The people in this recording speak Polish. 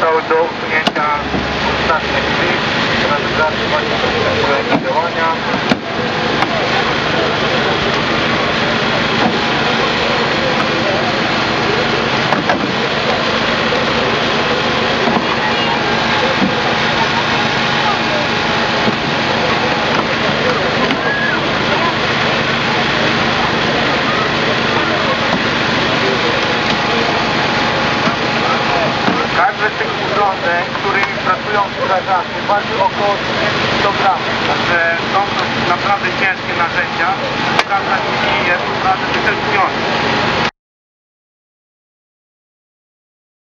saudou então, urządzeń, którymi pracują strażacy, waży około 30 kg. Także są to naprawdę ciężkie narzędzia. Praca nimi jest naprawdę wyczerpująca.